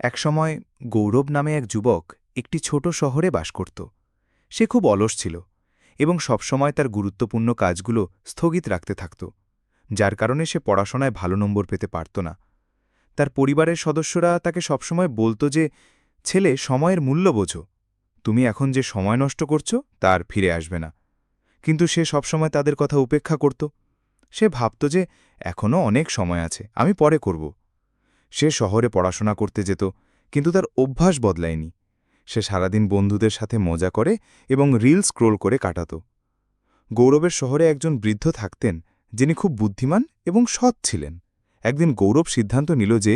একসময় গৌরব নামে এক যুবক একটি ছোট শহরে বাস করত। সে খুব অলস ছিল এবং সবসময় তার গুরুত্বপূর্ণ কাজগুলো স্থগিত রাখতে থাকত, যার কারণে সে পড়াশোনায় ভালো নম্বর পেতে পারত না। তার পরিবারের সদস্যরা তাকে সবসময় বলতো যে, ছেলে, সময়ের মূল্য বোঝো। তুমি এখন যে সময় নষ্ট করছ তার ফিরে আসবে না। কিন্তু সে সবসময় তাদের কথা উপেক্ষা করত। সে ভাবত যে, এখনও অনেক সময় আছে, আমি পরে করব। সে শহরে পড়াশোনা করতে যেত, কিন্তু তার অভ্যাস বদলায়নি। সে সারাদিন বন্ধুদের সাথে মজা করে এবং রিল স্ক্রোল করে কাটাত। গৌরবের শহরে একজন বৃদ্ধ থাকতেন, যিনি খুব বুদ্ধিমান এবং সৎ ছিলেন। একদিন গৌরব সিদ্ধান্ত নিল যে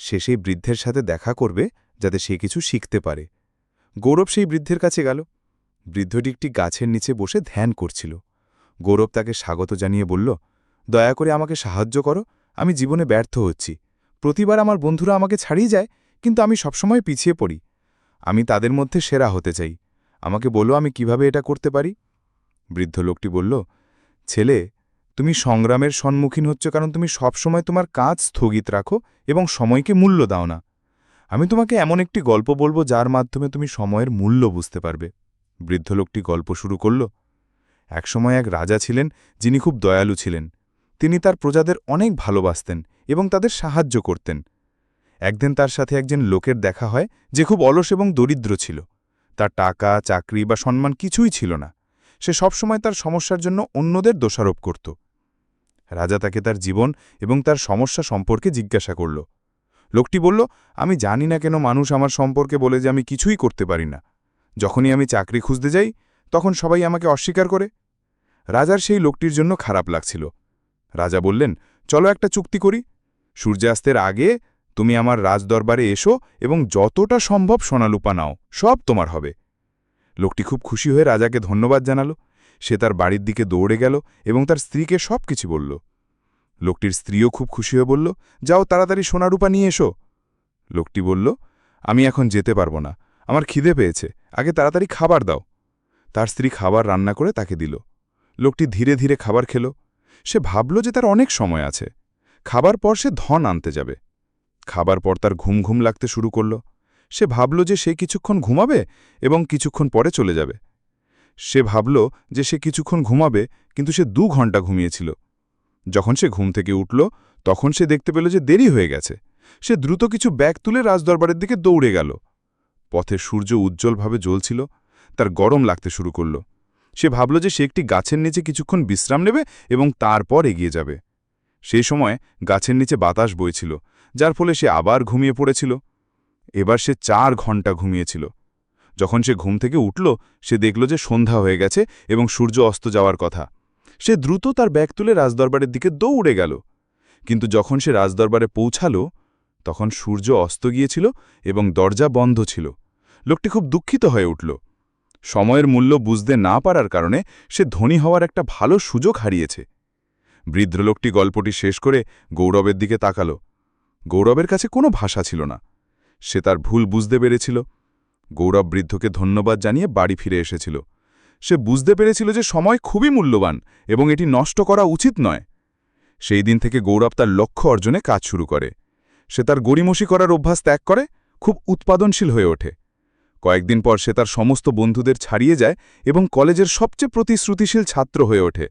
সে সেই বৃদ্ধের সাথে দেখা করবে যাতে সে কিছু শিখতে পারে। গৌরব সেই বৃদ্ধের কাছে গেল। বৃদ্ধটি একটি গাছের নিচে বসে ধ্যান করছিল। গৌরব তাকে স্বাগত জানিয়ে বলল, দয়া করে আমাকে সাহায্য করো, আমি জীবনে ব্যর্থ হচ্ছি। প্রতিবার আমার বন্ধুরা আমাকে ছাড়িয়ে যায়, কিন্তু আমি সবসময় পিছিয়ে পড়ি। আমি তাদের মধ্যে সেরা হতে চাই। আমাকে বলো আমি কীভাবে এটা করতে পারি? বৃদ্ধ লোকটি বলল, ছেলে, তুমি সংগ্রামের সম্মুখীন হচ্ছ কারণ তুমি সবসময় তোমার কাজ স্থগিত রাখো এবং সময়কে মূল্য দাও না। আমি তোমাকে এমন একটি গল্প বলব যার মাধ্যমে তুমি সময়ের মূল্য বুঝতে পারবে। বৃদ্ধ লোকটি গল্প শুরু করল। একসময় এক রাজা ছিলেন যিনি খুব দয়ালু ছিলেন। তিনি তার প্রজাদের অনেক ভালোবাসতেন এবং তাদের সাহায্য করতেন। একদিন তার সাথে একজন লোকের দেখা হয় যে খুব অলস এবং দরিদ্র ছিল। তার টাকা, চাকরি বা সম্মান কিছুই ছিল না। সে সবসময় তার সমস্যার জন্য অন্যদের দোষারোপ করত। রাজা তাকে তার জীবন এবং তার সমস্যা সম্পর্কে জিজ্ঞাসা করল। লোকটি বলল, আমি জানি না কেন মানুষ আমার সম্পর্কে বলে যে আমি কিছুই করতে পারি না। যখনই আমি চাকরি খুঁজতে যাই, তখন সবাই আমাকে অস্বীকার করে। রাজার সেই লোকটির জন্য খারাপ লাগছিল। রাজা বললেন, চলো একটা চুক্তি করি। সূর্যাস্তের আগে তুমি আমার রাজদরবারে এসো এবং যতটা সম্ভব সোনালুপা নাও, সব তোমার হবে। লোকটি খুব খুশি হয়ে রাজাকে ধন্যবাদ জানালো। সে তার বাড়ির দিকে দৌড়ে গেল এবং তার স্ত্রীকে সব কিছু বলল। লোকটির স্ত্রীও খুব খুশি হয়ে বলল, যাও তাড়াতাড়ি সোনারূপা নিয়ে এসো। লোকটি বলল, আমি এখন যেতে পারব না, আমার খিদে পেয়েছে, আগে তাড়াতাড়ি খাবার দাও। তার স্ত্রী খাবার রান্না করে তাকে দিল। লোকটি ধীরে ধীরে খাবার খেল। সে ভাবল যে তার অনেক সময় আছে। খাবার পর সে ধন আনতে যাবে। খাবার পর তার ঘুম ঘুম লাগতে শুরু করল। সে ভাবল যে সে কিছুক্ষণ ঘুমাবে এবং কিছুক্ষণ পরে চলে যাবে। সে ভাবল যে সে কিছুক্ষণ ঘুমাবে, কিন্তু সে দু ঘণ্টা ঘুমিয়েছিল। যখন সে ঘুম থেকে উঠল, তখন সে দেখতে পেল যে দেরি হয়ে গেছে। সে দ্রুত কিছু ব্যাগ তুলে রাজদরবারের দিকে দৌড়ে গেল। পথে সূর্য উজ্জ্বলভাবে জ্বলছিল, তার গরম লাগতে শুরু করল। সে ভাবল যে সে একটি গাছের নিচে কিছুক্ষণ বিশ্রাম নেবে এবং তারপর এগিয়ে যাবে। সেই সময় গাছের নিচে বাতাস বইছিল, যার ফলে সে আবার ঘুমিয়ে পড়েছিল। এবার সে চার ঘণ্টা ঘুমিয়েছিল। যখন সে ঘুম থেকে উঠল, সে দেখল যে সন্ধ্যা হয়ে গেছে এবং সূর্য অস্ত যাওয়ার কথা। সে দ্রুত তার ব্যাগ তুলে রাজদরবারের দিকে দৌড়ে গেল। কিন্তু যখন সে রাজদরবারে পৌঁছাল, তখন সূর্য অস্ত গিয়েছিল এবং দরজা বন্ধ ছিল। লোকটি খুব দুঃখিত হয়ে উঠল। সময়ের মূল্য বুঝতে না পারার কারণে সে ধনী হওয়ার একটা ভালো সুযোগ হারিয়েছে। বৃদ্ধলোকটি গল্পটি শেষ করে গৌরবের দিকে তাকাল। গৌরবের কাছে কোনো ভাষা ছিল না। সে তার ভুল বুঝতে পেরেছিল। গৌরব বৃদ্ধকে ধন্যবাদ জানিয়ে বাড়ি ফিরে এসেছিল। সে বুঝতে পেরেছিল যে সময় খুবই মূল্যবান এবং এটি নষ্ট করা উচিত নয়। সেই দিন থেকে গৌরব তার লক্ষ্য অর্জনে কাজ শুরু করে। সে তার গড়িমসি করার অভ্যাস ত্যাগ করে, খুব উৎপাদনশীল হয়ে ওঠে। কয়েকদিন পর সে তার সমস্ত বন্ধুদের ছাড়িয়ে যায় এবং কলেজের সবচেয়ে প্রতিশ্রুতিশীল ছাত্র হয়ে ওঠে।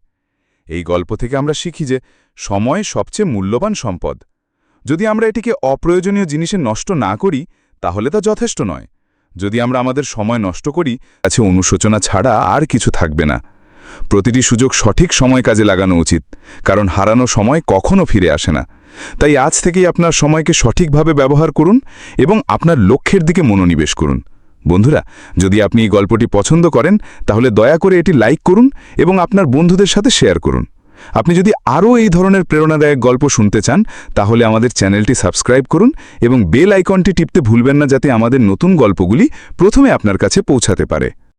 এই গল্প থেকে আমরা শিখি যে সময় সবচেয়ে মূল্যবান সম্পদ। যদি আমরা এটিকে অপ্রয়োজনীয় জিনিসে নষ্ট না করি, তাহলে তা যথেষ্ট নয়। যদি আমরা আমাদের সময় নষ্ট করি, আছে অনুশোচনা ছাড়া আর কিছু থাকবে না। প্রতিটি সুযোগ সঠিক সময় কাজে লাগানো উচিত, কারণ হারানো সময় কখনও ফিরে আসে না। তাই আজ থেকেই আপনার সময়কে সঠিকভাবে ব্যবহার করুন এবং আপনার লক্ষ্যের দিকে মনোনিবেশ করুন। বন্ধুরা, যদি আপনি এই গল্পটি পছন্দ করেন, তাহলে দয়া করে এটি লাইক করুন এবং আপনার বন্ধুদের সাথে শেয়ার করুন। আপনি যদি আরও এই ধরনের প্রেরণাদায়ক গল্প শুনতে চান, তাহলে আমাদের চ্যানেলটি সাবস্ক্রাইব করুন এবং বেল আইকনটি টিপতে ভুলবেন না যাতে আমাদের নতুন গল্পগুলি প্রথমে আপনার কাছে পৌঁছাতে পারে।